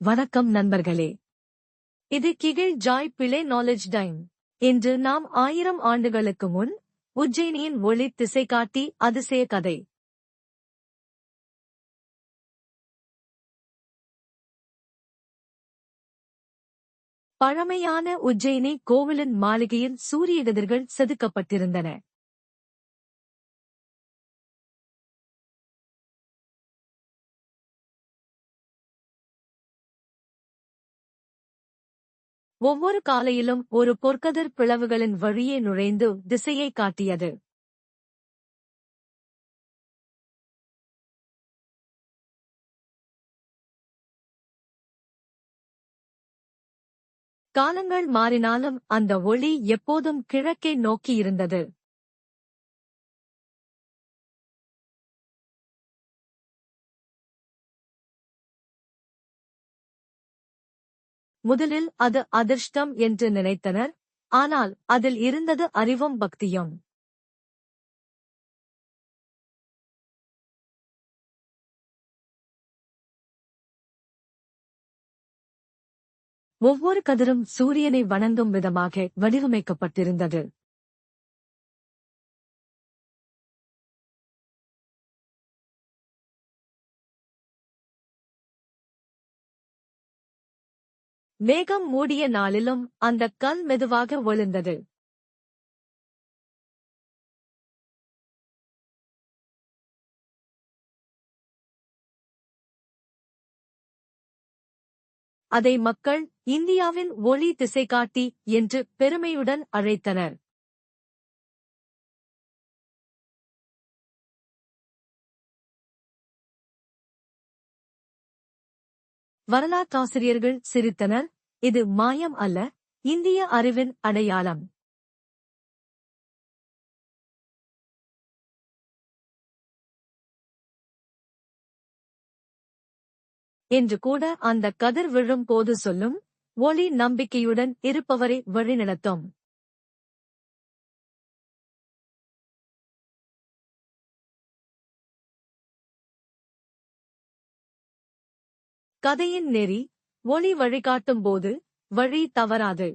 வணக்கம் நண்பர்களே. இது கிகில் ஜாய் பிளே நாலேஜ் டைம் இன்று நாம் ஆயிரம் ஆண்டுகளுக்கு முன் உஜ்ஜயினியின் ஒளி திசை காட்டி அதிசய கதை. பழமையான உஜ்ஜயினி கோவிலின் மாளிகையில் சூரிய கதிர்கள் செதுக்கப்பட்டிருந்தன. ஒவ்வொரு காலையிலும் ஒரு பொற்கதிர் பிளவுகளின் வழியே நுழைந்து திசையை காட்டியது. காலங்கள் மாறினாலும் அந்த ஒளி எப்போதும் கிழக்கே நோக்கியிருந்தது முதலில் அது அதிர்ஷ்டம் என்று நினைத்தனர். ஆனால் அதில் இருந்தது அறிவும் பக்தியும். ஒவ்வொரு கதிரும் சூரியனை வணங்கும் விதமாக வடிவமைக்கப்பட்டிருந்தது. மேகம் மூடிய நாளிலும் அந்தக் கல் மெதுவாக ஒளிர்ந்தது அதை மக்கள் இந்தியாவின் ஒளி திசைகாட்டி என்று பெருமையுடன் அழைத்தனர். வரலாற்றாசிரியர்கள் சிரித்தனர். இது மாயம் அல்ல இந்திய அறிவின் அடையாளம். என்று கூட அந்த கதிர் விழும் போது சொல்லும் ஒளி நம்பிக்கையுடன் இருப்பவரை வழிநடத்தும். கதையின் நெறி ஒளி வழிகாட்டும் போது வழி தவறாது.